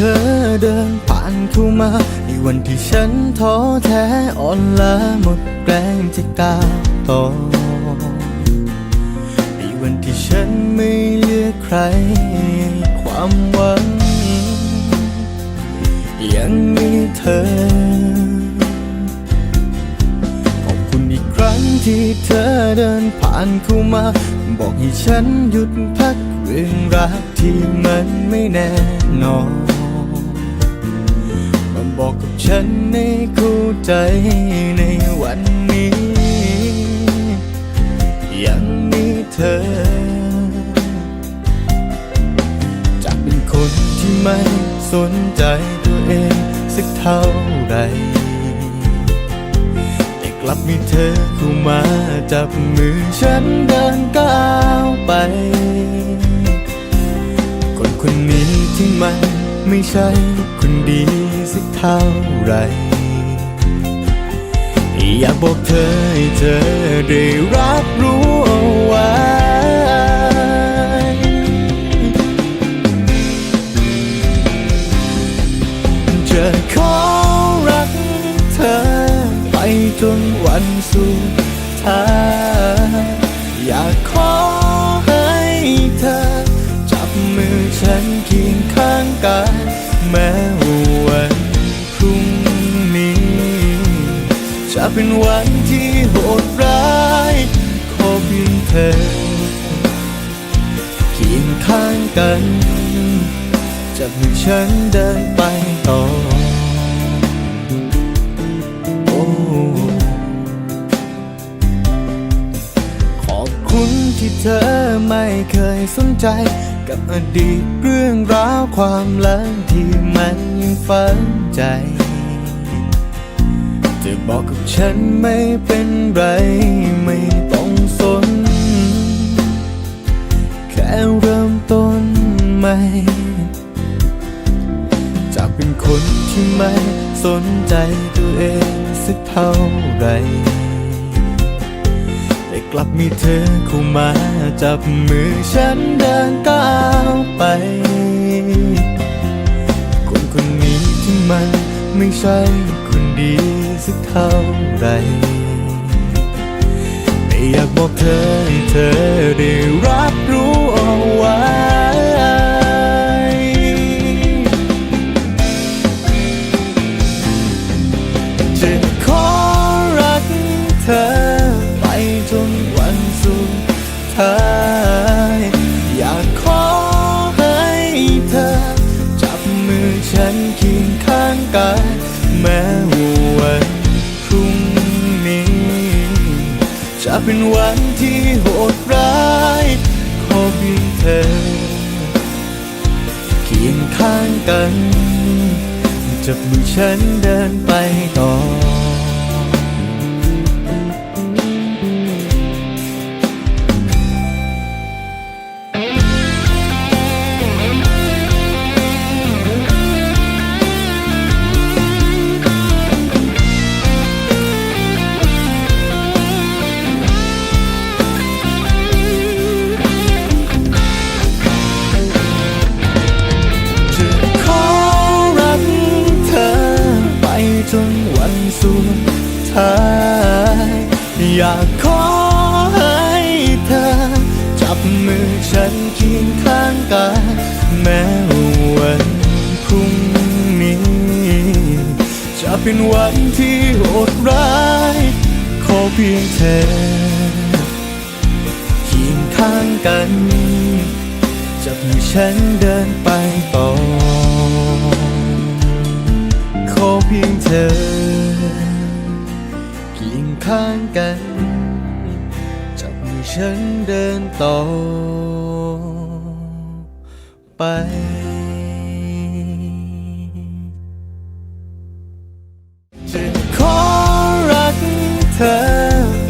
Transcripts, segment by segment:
เดินผ่านเข้ามา ในวันที่ฉันท้อแท้อ่อนล้าหมดแรงจะก้าวต่อในวันที่ฉันไม่เหลือใคร ความหวัง ยังมีเธอ ขอบคุณอีกครั้งที่เธอเดินผ่านเข้ามา บอกให้ฉันหยุดพักเรื่องรักที่มันไม่แน่นอน บอกกับฉันให้เข้าใจในวันนี้ ยังมีเธอจากเป็นคนที่ไม่สนใจตัวเองสักเท่าไหรแต่กลับมีเธอเข้ามาจับมือฉันเดินก้าวไปคนคนนี้ที่มันไม่ใช่คนดี สักเท่าไหรอยากบอกเธอให้เธอได้รับรู้เอาไว้ จะขอรักเธอไปจนวันสุดท้าย อยากขอให้เธอ จับมือฉันเคียงข้างกายแม้ เป็นวันที่โหดร้าย ขอเพียงเธอเคียงข้างกันจับมือฉันเดินไปต่อ โอ้ขอบคุณที่เธอไม่เคยสนใจ กับอดีตเรื่องราวความหลังที่มันยังฝังใจ จะบอกกับฉันไม่เป็นไรไม่ต้องสน แค่เริ่มต้นใหม่จากเป็นคนที่ไม่สนใจตัวเองสักเท่าไหรแต่กลับมีเธอเข้ามาจับมือฉันเดินก้าวไป คนคนนี้ที่มันไม่ใช่คนดี สักเท่าไร ไม่อยากบอกเธอให้เธอได้รับรู้เอาไว้จะ เป็นวันที่โหดร้าย ขอเพียงเธอ เคียงข้างกัน จับมือฉันเดินไปต่อ จนวันสุดท้าย อยากขอให้เธอ จับมือฉันเคียงข้างกายแม้วันพรุ่งนี้ จะเป็นวันที่โหดร้าย ขอเพียงเธอเคียงข้างกัน จับมือฉันเดินไปต่อ ขอเพียงเธอเคียงข้างกัน จับมือฉันเดินต่อไปจะขอรักเธอ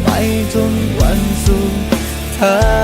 ไปจนวันสุดท้าย